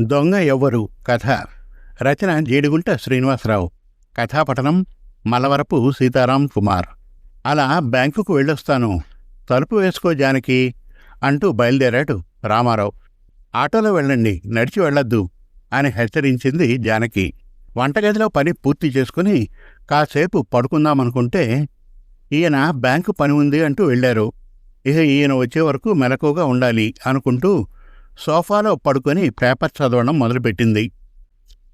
దొంగ ఎవ్వరు. కథ. రచన జేడిగుంట శ్రీనివాసరావు. కథాపఠనం మలవరపు సీతారాం కుమార్. అలా బ్యాంకుకు వెళ్ళొస్తాను. తలుపు వేసుకో జానకి అంటూ బయలుదేరాడు రామారావు. ఆటోలో వెళ్ళండి నడిచి వెళ్ళొద్దు అని హెచ్చరించింది జానకి. వంటగదిలో పని పూర్తి చేసుకుని కాసేపు పడుకుందామనుకుంటే ఈయన బ్యాంకు పని ఉంది అంటూ వెళ్ళారు. ఇక ఈయన వచ్చే వరకు మెలకువగా ఉండాలి అనుకుంటూ సోఫాలో పడుకొని పేపర్ చదవడం మొదలుపెట్టింది.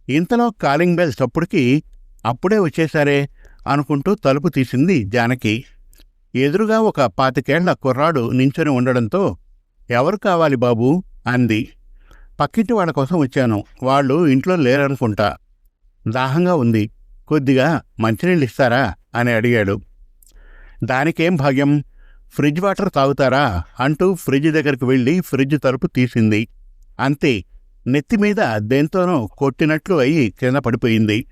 ఇంతలో కాలింగ్ బెల్ చప్పుడుకి అప్పుడే వచ్చేశారే అనుకుంటూ తలుపు తీసింది జానకి. ఎదురుగా ఒక పాతికేళ్ళ కుర్రాడు నించొని ఉండడంతో ఎవరు కావాలి బాబూ? అంది. పక్కింటి వాళ్ళ కోసం వచ్చాను. వాళ్ళు ఇంట్లో లేరనుకుంటా. దాహంగా ఉంది. కొద్దిగా మంచినీళ్ళు ఇస్తారా? అని అడిగాడు. దానికేం భాగ్యం? ఫ్రిడ్జ్ వాటర్ తాగుతారా? అంటూ ఫ్రిడ్జ్ దగ్గరికి వెళ్ళి ఫ్రిడ్జ్ తలుపు తీసింది. అంతే నెత్తిమీద దేంతోనో కొట్టినట్లు అయి కింద పడిపోయింది.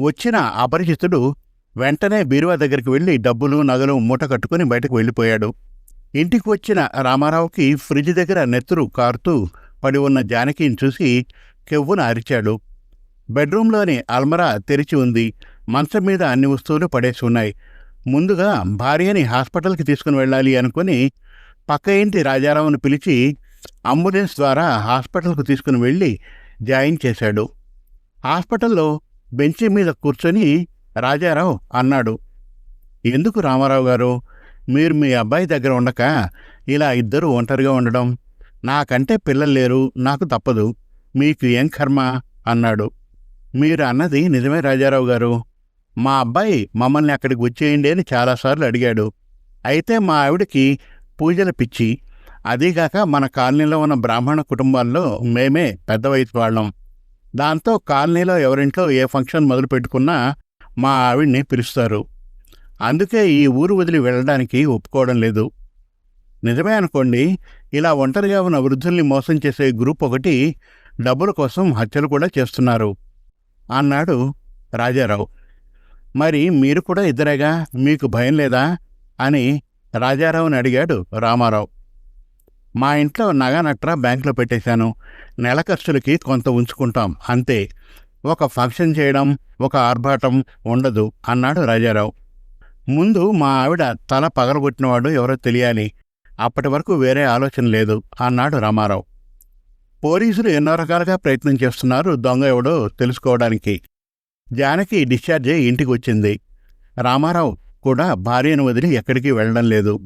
వచ్చిన అపరిచితుడు వెంటనే బీరువా దగ్గరికి వెళ్ళి డబ్బులు నగలు మూట కట్టుకుని బయటకు వెళ్ళిపోయాడు. ఇంటికి వచ్చిన రామారావుకి ఫ్రిడ్జ్ దగ్గర నెత్తురు కారుతూ పడి ఉన్న జానకిని చూసి కెవ్వున అరిచాడు. బెడ్రూంలోని అల్మరా తెరిచి ఉంది. మంచం మీద అన్ని వస్తువులు పడేసి ఉన్నాయి. ముందుగా భార్యని హాస్పిటల్కి తీసుకుని వెళ్ళాలి అనుకుని పక్క ఇంటి రాజారావును పిలిచి అంబులెన్స్ ద్వారా హాస్పిటల్కు తీసుకుని వెళ్ళి జాయిన్ చేశాడు. హాస్పిటల్లో బెంచి మీద కూర్చొని రాజారావు అన్నాడు ఎందుకు రామారావు గారు? మీరు మీ అబ్బాయి దగ్గర ఉండక ఇలా ఇద్దరు ఒంటరిగా ఉండడం. నాకంటే పిల్లలు లేరు నాకు తప్పదు. మీకు ఏం కర్మ? అన్నాడు. మీరు అన్నది నిజమే రాజారావు గారు. మా అబ్బాయి మమ్మల్ని అక్కడికి వచ్చేయండి అని చాలాసార్లు అడిగాడు. అయితే మా ఆవిడకి పూజల పిచ్చి. అదీగాక మన కాలనీలో ఉన్న బ్రాహ్మణ కుటుంబాల్లో మేమే పెద్ద వయసు వాళ్ళం. దాంతో కాలనీలో ఎవరింట్లో ఏ ఫంక్షన్ మొదలు పెట్టుకున్నా మా ఆవిడ్ని పిలుస్తారు. అందుకే ఈ ఊరు వదిలి వెళ్ళడానికి ఒప్పుకోవడం లేదు. నిజమే అనుకోండి ఇలా ఒంటరిగా ఉన్న వృద్ధుల్ని మోసం చేసే గ్రూప్ ఒకటి డబ్బుల కోసం హత్యలు కూడా చేస్తున్నారు అన్నాడు రాజారావు. మరి మీరు కూడా ఇద్దరేగా? మీకు భయం లేదా? అని రాజారావుని అడిగాడు రామారావు. మా ఇంట్లో నగనట్రా బ్యాంకులో పెట్టేశాను. నెల ఖర్చులకి కొంత ఉంచుకుంటాం అంతే. ఒక ఫంక్షన్ చేయడం ఒక ఆర్భాటం ఉండదు అన్నాడు రాజారావు. ముందు మా ఆవిడ తల పగలగొట్టినవాడు ఎవరో తెలియాలి. అప్పటి వరకు వేరే ఆలోచన లేదు అన్నాడు రామారావు. పోలీసులు ఎన్నో రకాలుగా ప్రయత్నం చేస్తున్నారు దొంగ ఎవడో తెలుసుకోవడానికి. జానకి డిశ్చార్జ్ అయి ఇంటికి వచ్చింది రామారావు కూడా భార్యను వదిలి ఎక్కడికి వెళ్ళడం లేదు.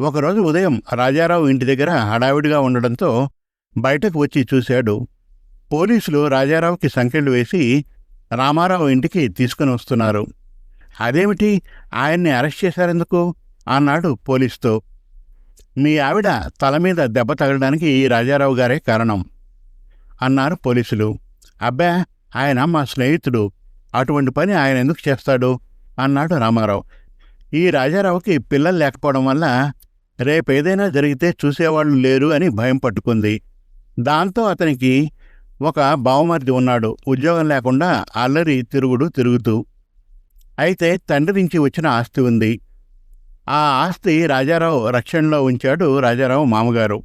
ఒకరోజు ఉదయం రాజారావు ఇంటి దగ్గర హడావిడిగా ఉండడంతో బయటకు వచ్చి చూశాడు. పోలీసులు రాజారావుకి సంకెళ్ళు వేసి రామారావు ఇంటికి తీసుకుని వస్తున్నారు. అదేమిటి? ఆయన్ని అరెస్ట్ చేశారెందుకు? అన్నాడు పోలీసుతో. మీ ఆవిడ తల మీద దెబ్బ తగలడానికి ఈ రాజారావు గారే కారణం అన్నారు పోలీసులు. అబ్బా ఆయన మా స్నేహితుడు. అటువంటి పని ఆయన ఎందుకు చేస్తాడు? అన్నాడు రామారావు. ఈ రాజారావుకి పిల్లలు లేకపోవడం వల్ల రేపేదైనా జరిగితే చూసేవాళ్ళు లేరు అని భయం పట్టుకుంది. దాంతో అతనికి ఒక బావమర్ది ఉన్నాడు. ఉద్యోగం లేకుండా అల్లరి తిరుగుడు తిరుగుతూ. అయితే తండ్రి నుంచి వచ్చిన ఆస్తి ఉంది. ఆ ఆస్తి రాజారావు రక్షణలో ఉంచాడు రాజారావు మామగారు.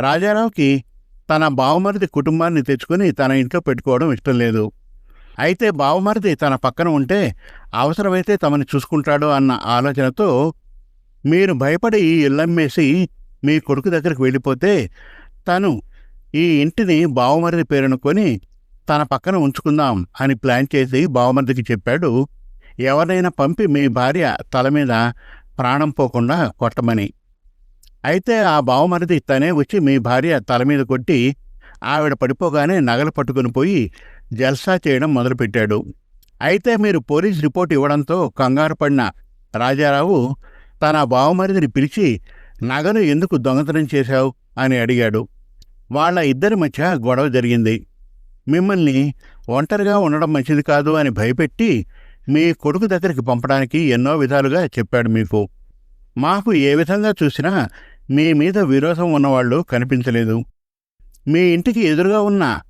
రాజారావుకి తన బావమరిది కుటుంబాన్ని తెచ్చుకుని తన ఇంట్లో పెట్టుకోవడం ఇష్టం లేదు. అయితే బావమరిది తన పక్కన ఉంటే అవసరమైతే తమని చూసుకుంటాడు అన్న ఆలోచనతో మీరు భయపడి ఈ ఇల్లమ్మేసి మీ కొడుకు దగ్గరికి వెళ్ళిపోతే తను ఈ ఇంటిని బావమరిది పేరునుకొని తన పక్కన ఉంచుకుందాం అని ప్లాన్ చేసి బావమరిదికి చెప్పాడు. ఎవరైనా పంపి మీ భార్య తల మీద ప్రాణం పోకుండా కొట్టమని. అయితే ఆ బావమరిది తనే వచ్చి మీ భార్య తల మీద కొట్టి ఆవిడ పడిపోగానే నగలు పట్టుకుని పోయి జల్సా చేయడం మొదలుపెట్టాడు. అయితే మీరు పోలీస్ రిపోర్ట్ ఇవ్వడంతో కంగారు పడిన రాజారావు తన బావమరిదిని పిలిచి నగను ఎందుకు దొంగతనం చేశావు? అని అడిగాడు. వాళ్ళ ఇద్దరి మధ్య గొడవ జరిగింది. మిమ్మల్ని ఒంటరిగా ఉండడం మంచిది కాదు అని భయపెట్టి మీ కొడుకు దగ్గరికి పంపడానికి ఎన్నో విధాలుగా చెప్పాడు మీకు. మాకు ఏ విధంగా చూసినా మీ మీద విరోధం ఉన్నవాళ్ళు కనిపించలేదు. మీ ఇంటికి ఎదురుగా ఉన్న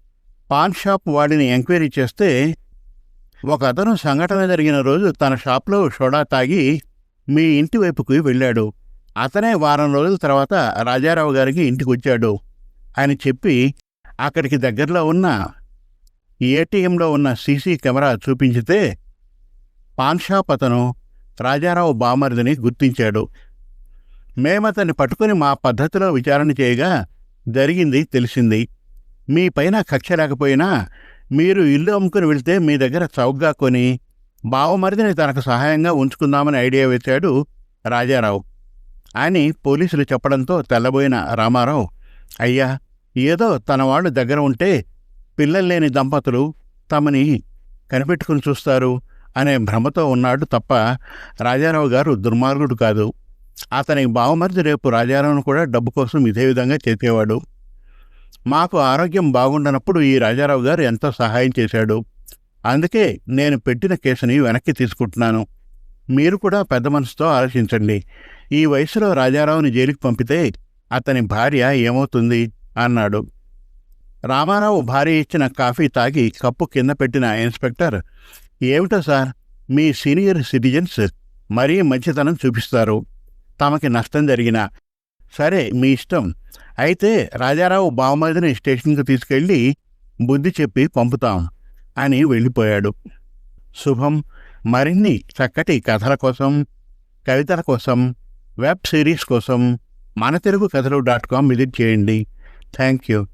పాన్ షాప్ వాడిని ఎంక్వైరీ చేస్తే ఒక అతను సంఘటన జరిగిన రోజు తన షాప్లో సోడా తాగి మీ ఇంటి వైపుకు వెళ్ళాడు. అతనే వారం రోజుల తర్వాత రాజారావు గారికి ఇంటికి వచ్చాడు. అని చెప్పి అక్కడికి దగ్గరలో ఉన్న ఏటీఎంలో ఉన్న సీసీ కెమెరా చూపించితే పాన్ షాప్ అతను రాజారావు బామర్దిని గుర్తించాడు. మేమతన్ని పట్టుకుని మా పద్ధతిలో విచారణ చేయగా జరిగింది తెలిసింది. మీ పైన కక్ష లేకపోయినా మీరు ఇల్లు అమ్ముకుని వెళ్తే మీ దగ్గర చౌకగా కొని బావమరిదిని తనకు సహాయంగా ఉంచుకుందామని ఐడియా వేశాడు రాజారావు. అని పోలీసులు చెప్పడంతో తెల్లబోయిన రామారావు అయ్యా ఏదో తన వాళ్ళు దగ్గర ఉంటే పిల్లలు లేని దంపతులు తమని కనిపెట్టుకుని చూస్తారు అనే భ్రమతో ఉన్నాడు తప్ప రాజారావు గారు దుర్మార్గుడు కాదు. అతని బావమరిది రేపు రాజారావును కూడా డబ్బు కోసం ఇదే విధంగా చేసేవాడు. మాకు ఆరోగ్యం బాగుండనప్పుడు ఈ రాజారావు గారు ఎంతో సహాయం చేశాడు. అందుకే నేను పెట్టిన కేసుని వెనక్కి తీసుకుంటున్నాను. మీరు కూడా పెద్ద మనసుతో ఆలోచించండి. ఈ వయసులో రాజారావుని జైలుకి పంపితే అతని భార్య ఏమవుతుంది? అన్నాడు. రామారావు భార్య ఇచ్చిన కాఫీ తాగి కప్పు కింద పెట్టిన ఇన్స్పెక్టర్ ఏమిటో సార్? మీ సీనియర్ సిటిజన్స్ మరీ మంచితనం చూపిస్తారు. తమకి నష్టం జరిగినా సరే మీ ఇష్టం. అయితే రాజారావు బావమరిదిని స్టేషన్కి తీసుకెళ్ళి బుద్ధి చెప్పి పంపుతాం అని వెళ్ళిపోయాడు. శుభం. మరిన్ని చక్కటి కథల కోసం కవితల కోసం వెబ్ సిరీస్ కోసం మన తెలుగు కథలు డాట్ కామ్ విజిట్ చేయండి. Thank you